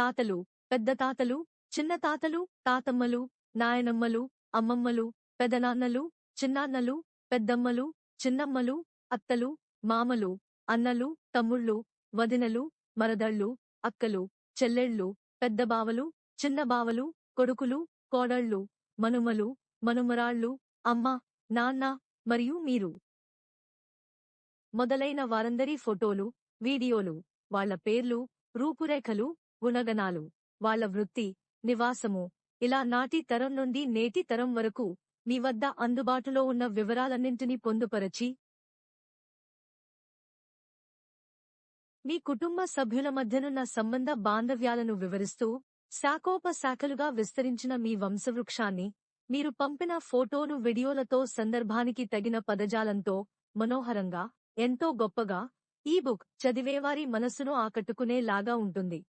తాతలు పెద్ద తాతలు చిన్న తాతలు తాతమ్మలు నాయనమ్మలు అమ్మమ్మలు పెదనాన్నలు చిన్నాన్నలు పెద్దమ్మలు చిన్నమ్మలు అత్తలు మామలు అన్నలు తమ్ముళ్ళు వదినలు మరదళ్ళు అక్కలు చెల్లెళ్ళు పెద్ద బావలు చిన్న బావలు కొడుకులు కోడళ్ళు మనుమలు మనుమరాళ్ళు అమ్మ నాన్న మరియు మీరు. మొదలైన వారందరి ఫోటోలు వీడియోలు వాళ్ళ పేర్లు రూపురేఖలు గుణగణాలు వాళ్ళ వృత్తి నివాసము ఇలా నాటి తరం నుండి నేటి తరం వరకు మీ వద్ద అందుబాటులో ఉన్న వివరాలన్నింటినీ పొందుపరచి మీ కుటుంబ సభ్యుల మధ్యనున్న సంబంధ బాంధవ్యాలను వివరిస్తూ శాఖోపశాఖలుగా విస్తరించిన మీ వంశవృక్షాన్ని మీరు పంపిన ఫోటోలు వీడియోలతో సందర్భానికి తగిన పదజాలంతో మనోహరంగా ఎంతో గొప్పగా ఈ బుక్ చదివేవారి మనస్సును ఆకట్టుకునేలాగా ఉంటుంది.